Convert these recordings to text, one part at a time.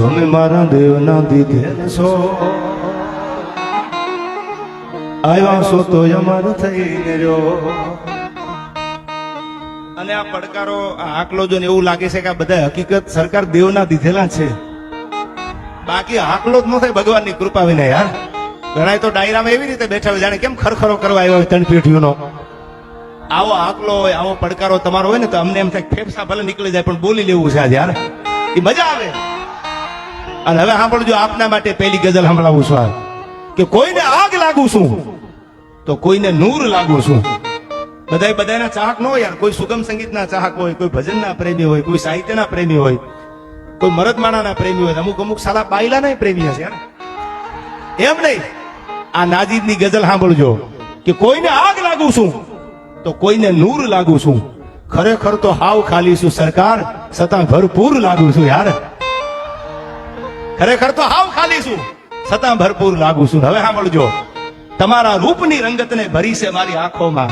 તમે મારા દેવના દીધેલ છો. આવ્યા છો તો અમર થઈને રહ્યો. અને આ પડકારો, આ આકલો જો એવું લાગે છે કે આ બધા હકીકત સરકાર દેવના દીધેલા છે. બાકી આકલો જ ન થાય ભગવાનની કૃપા વિના યાર. ઘણા તો ડાયરામાં એવી રીતે બેઠા હોય, જાણે કેમ ખરખરો કરવા આવ્યો હોય ત્રણ પેઢીઓનો આવો આકલો હોય, આવો પડકારો તમારો હોય ને તો અમને એમ થાય ફેફસા ભલે નીકળી જાય, પણ બોલી લેવું છે આજે યાર. એ મજા આવે. અને હવે સાંભળજો, આપના માટે પહેલી ગઝલ સંભળાવું છું આ. કે કોઈને આગ લાગુ છું, તો કોઈને નૂર લાગુ છું. બધાય બધાના ચાહક ન હોય યાર. કોઈ સુગમ સંગીતના ચાહક હોય, કોઈ ભજનના પ્રેમી હોય, કોઈ સાહિત્યના પ્રેમી હોય, કોઈ મરદમાણાના પ્રેમી હોય. અમુક અમુક સાલા બાયલાના પ્રેમી હશે યાર. એમ નહીં. આ નાજીદની ગઝલ સાંભળજો. કે કોઈને આગ લાગુ છું, તો કોઈને નૂર લાગુ છું. ખરેખર તો હાવ ખાલી છું સરકાર. છતાં ભરપૂર લાગુ છું યાર. ખરેખર તો હાવ ખાલી છું. છતાં ભરપૂર લાગુ છું. હવે સાંભળજો. તમારા રૂપની રંગતને ભરી છે મારી આંખોમાં.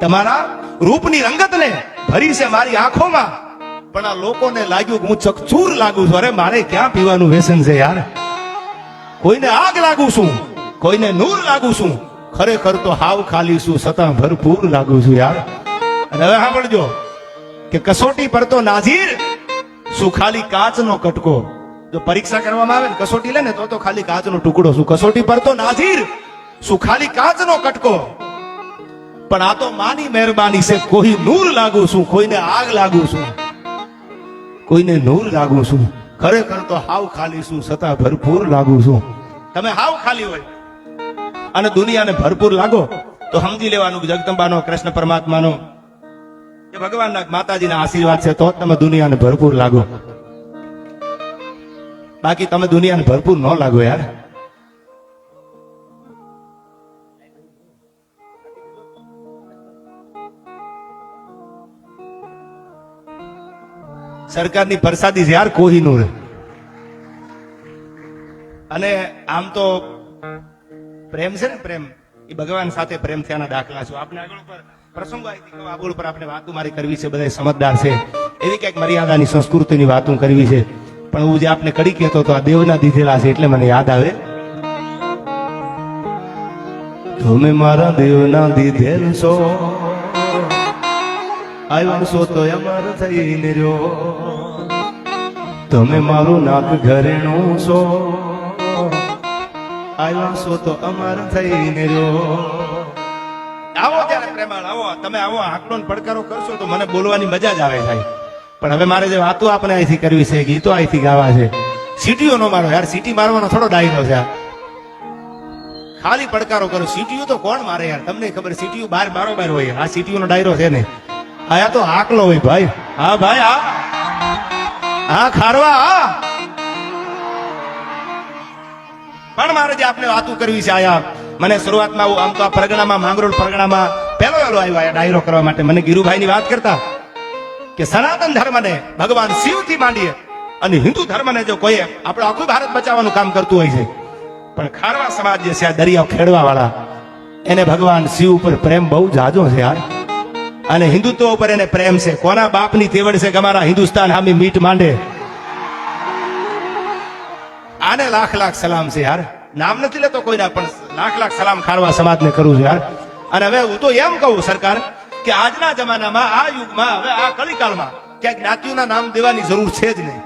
તમારા રૂપની રંગતને ભરી છે મારી આંખોમાં. પણ આ લોકોને લાગ્યું કે હું ચકચૂર લાગુ છું. અરે મારે ક્યાં પીવાનું વ્યસન છે યાર? કોઈને આગ લાગુ છું. કોઈને નૂર લાગુ છું. ખરેખર તો હાવ ખાલી છું. છતાં ભરપૂર લાગુ છું યાર. અને હવે સાંભળજો કે કસોટી પર તો નાઝીર. શું ખાલી કાચનો કટકો? જો પરીક્ષા કરવામાં આવે ને કસોટી લે ને, તો તો ખાલી કાચનો ટુકડો. શું કસોટી પર તો નાઝીર! શું ખાલી કાચનો કટકો? પણ આ તો માની મહેરબાની છે, કોઈ નૂર લાગુ છું, કોઈને આગ લાગુ છું. કોઈને નૂર લાગુ છું. ખરેખર તો હાવ ખાલી છું, છતાં ભરપૂર લાગુ છું. તમે હાવ ખાલી હોય. અને દુનિયાને ભરપૂર લાગો, તો સમજી લેવાનું જગદંબાનો, કૃષ્ણ પરમાત્માનો. એ ભગવાનના માતાજીના આશીર્વાદ છે, તો તમે દુનિયાને ભરપૂર લાગો. બાકી તમે દુનિયાને ભરપૂર ન લાગો યાર. સરકારની પ્રસાદી છે યાર કોહિનૂર અને આમ તો પ્રેમ છે ને પ્રેમ, એ ભગવાન સાથે પ્રેમ થયાના દાખલા છો. આપણે આગળ ઉપર પ્રસંગો આવી આગળ ઉપર આપણે વાતો મારી કરવી છે બધા સમજદાર છે. એવી કંઈક મર્યાદાની સંસ્કૃતિની વાતો કરવી છે. પણ હું જે આપને કડી કહેતો તો આ દેવના દીધેલા છે એટલે મને યાદ આવે. તમે મારા દેવના દીધેલ છો. આવ્યો છો તો અમાર થઈને રહ્યો. તમે મારું નાક ઘરેણું છો. આવ્યા છો તો અમાર થઈને રહ્યો. આવો ત્યારે પ્રેમાળ, આવો, તમે આવો આંકડો પડકારો કરશો તો મને બોલવાની મજા જ આવે થાય પણ હવે મારે જે વાતો આપણે અહીંથી કરવી છે, ગીતો અહીંથી ગાવા છે, સીટીઓ નો મારો, યાર સીટી મારવાનો થોડો ડાયરો છે. ખાલી પડકારો કરો સીટીયુ તો કોણ મારે યાર? તમને ખબર સીટીયુ બાર બારોબાર હોય, આ સીટીયુ નો ડાયરો છે ને. આયા તો આકલો હોય ભાઈ. હા ભાઈ આ હા, ખારવા, હા. પણ મારે જે આપણે વાતો કરવી છે આયા, મને શરૂઆતમાં આમ તો આ પરગણામાં, માંગરોળ પરગણામાં પહેલો પહેલો આવ્યો ડાયરો કરવા માટે. મને ગીરુભાઈની વાત કરતા. કે સનાતન ધર્મને ભગવાન શિવથી માંડીએ અને હિન્દુ ધર્મને જો કોઈ આપણે આખું ભારત બચાવવાનું કામ કરતું હોય છે, પણ ખારવા સમાજ જે છે, આ દરિયા ખેડવા વાળા એને ભગવાન શિવ ઉપર પ્રેમ બહુ જાજો છે યાર. અને હિન્દુત્વ ઉપર એને પ્રેમ છે. કોના બાપની તેવડ છે કે અમારા હિન્દુસ્તાન હામી મીટ માંડે? આને લાખ લાખ સલામ છે યાર. નામ નથી લેતો કોઈના, પણ લાખ લાખ સલામ ખારવા સમાજને કરું છું યાર. અને હવે હું તો એમ કહું, સરકાર કે આજના જમાનામાં આ યુગમાં, હવે આ કલિકાલમાં ક્યાંક જ્ઞાતિઓના નામ દેવાની જરૂર છે જ નહીં.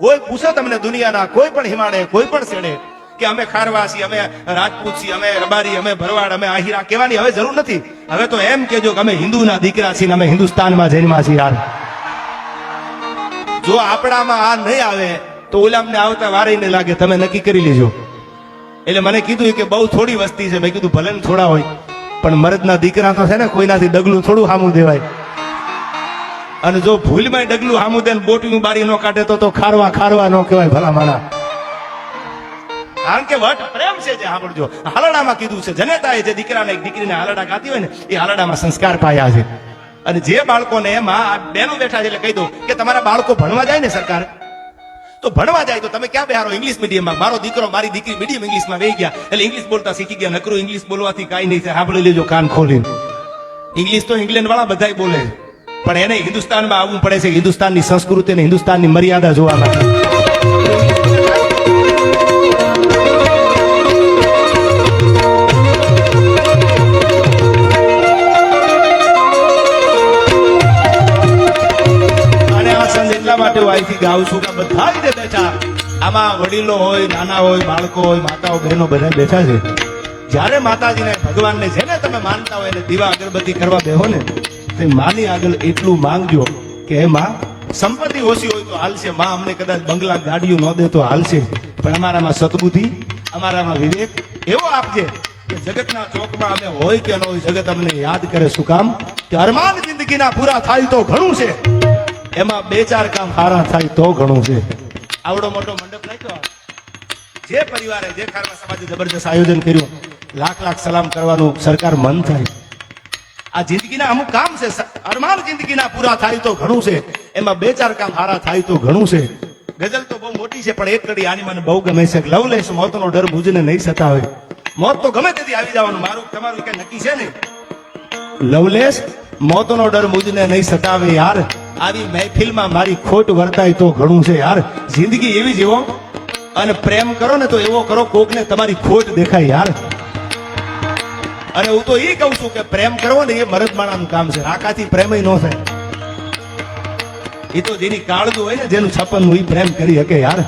કોઈ પૂછે તમને દુનિયાના, કોઈ પણ હિમાડે કોઈ પણ શેડે કે અમે ખારવા અમે રાજપૂત છીએ, અમે રબારી, અમે ભરવાડ, અમે આહિરા કહેવાની હવે જરૂર નથી. હવે તો એમ કેજો કે અમે હિન્દુના દીકરા છીએ અમે હિન્દુસ્તાનમાં જન્મા છીએ યાર. જો આપણામાં આ નહીં આવે, તો ઓલામને આવતા વારે લાગે, તમે નક્કી કરી લેજો. એટલે મને કીધું કે બહુ થોડી વસ્તી છે. મેં કીધું ભલે થોડા હોય. પણ મરદના દીકરા તો છે ને કોઈનાથી ડગલું થોડું સામું દેવાય. અને જો ભૂલમાં ડગલું સામું દે બોટનું બારી ન કાઢે તો તો ખારવા ખારવા ન કહેવાય ભલા માણા. કારણ કે વટ પ્રેમ છે જે સાંભળજો. હાલડામાં કીધું છે, જનેતાએ જે દીકરાને એક દીકરીને હાલડા ગાતી હોય ને, એ હાલડામાં સંસ્કાર પાયા છે. અને જે બાળકોને એમાં બેનો બેઠા છે એટલે કહી દઉં કે તમારા બાળકો ભણવા જાય ને સરકાર તો ભણવા જાય તો તમે ક્યાં બેહારો ઇંગ્લિશ મીડિયમમાં મારો દીકરો, મારી દીકરી મીડિયમ ઇંગ્લિશમાં વહી ગયા. એટલે ઇંગ્લિશ બોલતા શીખી ગયા. નકરું ઇંગ્લિશ બોલવાથી કાંઈ નહીં સાંભળી લેજો, કાન ખોલીને. ઇંગ્લિશ તો ઇંગ્લેન્ડ વાળા બધા બોલે. પણ એને હિન્દુસ્તાનમાં આવવું પડે છે. હિન્દુસ્તાનની સંસ્કૃતિ અને હિન્દુસ્તાનની મર્યાદા જોવા માટે. માટે હું ગાઉં છું કે આમાં વડીલો હોય, નાના હોય, બાળકો હોય, માતાઓ, બહેનો બધા બેઠા છે. જ્યારે માતાજીને ભગવાનને જેને તમે માનતા હોય એને દીવા અગરબત્તી કરવા બેહો ને, તે માની આગળ એટલું માંગજો કે એ માં સંપત્તિ ઓછી હોય તો હાલશે. માં અમને કદાચ બંગલા ગાડીઓ ન દે તો હાલશે. પણ અમારામાં સદબુદ્ધિ, અમારામાં વિવેક એવો આપજે કે જગતના ચોકમાં અમે હોય કે ન હોય, જગત અમને યાદ કરે શું કામ? કે અરમાન જિંદગીના પૂરા થાય તો ઘણું છે. એમાં બે ચાર કામ સારા થાય તો ઘણું છે. આવડો મોટો મંડપ રાખ્યો. જે પરિવારે, જે ખારવા સમાજે જબરજસ્ત આયોજન કર્યું, લાખ લાખ સલામ કરવાનું સરકાર મન થાય. આ જિંદગીના અમુક કામ છે અરમાન જિંદગીના પૂરા થાય તો ઘણું છે. એમાં બે ચાર કામ હારા થાય તો ઘણું છે. ગઝલ તો બહુ મોટી છે, પણ એક કડી આની મને બહુ ગમે છે. લવલેસ મોતનો ડર ભૂજને નહીં સતાવે મોત તો ગમે તેથી આવી જવાનું. મારું, તમારું કઈ નક્કી છે ને લવલેસ મોતનો ડર મુજને નહીં સતાવે યાર. આવી મહેફિલમાં મારી ખોટ વર્તાય તો ઘણું છે યાર. જિંદગી એવી જીવો. અને પ્રેમ કરો ને તો એવો કરો કોકને તમારી ખોટ દેખાય યાર. અને હું તો એ કહું છું કે પ્રેમ કરવો ને એ મરદ માણાનું કામ છે. આકાથી પ્રેમ ન થાય. એ તો જેની કાળજું હોય ને જેનું છપન એ પ્રેમ કરી શકે યાર.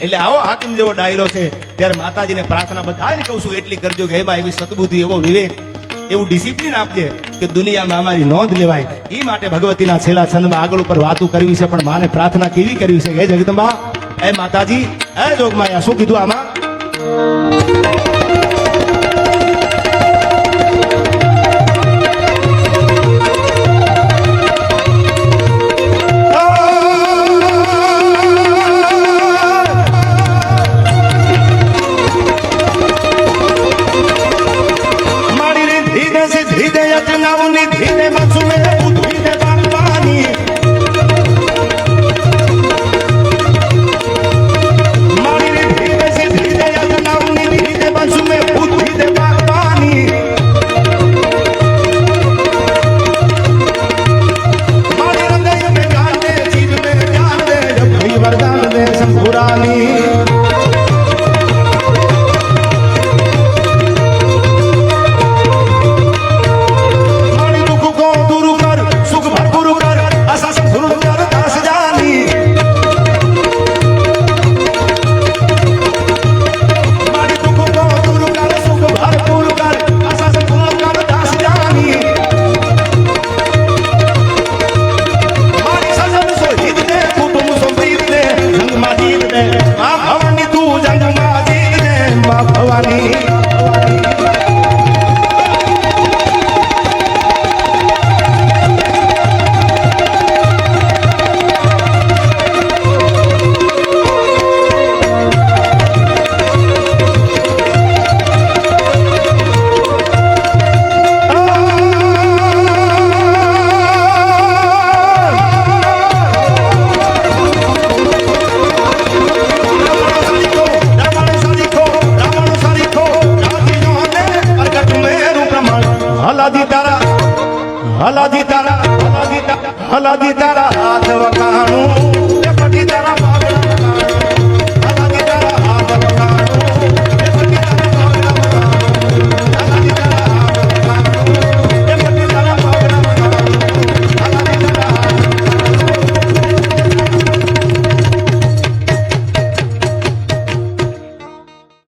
એટલે આવો હાકમ જેવો ડાયરો છે. ત્યારે માતાજીને પ્રાર્થના બધાને કહું છું, એટલી કરજો કે એમાં એવી સદબુદ્ધિ એવો વિવેક. એવું ડિસિપ્લિન આપજે કે દુનિયામાં અમારી નોંધ લેવાય. એ માટે ભગવતીના છેલ્લા છંદમાં આગળ ઉપર વાતો કરવી છે, પણ માને પ્રાર્થના કેવી કરવી છે? હે જગદંબા એ માતાજી એ જોગમાયા, શું કીધું આમાં?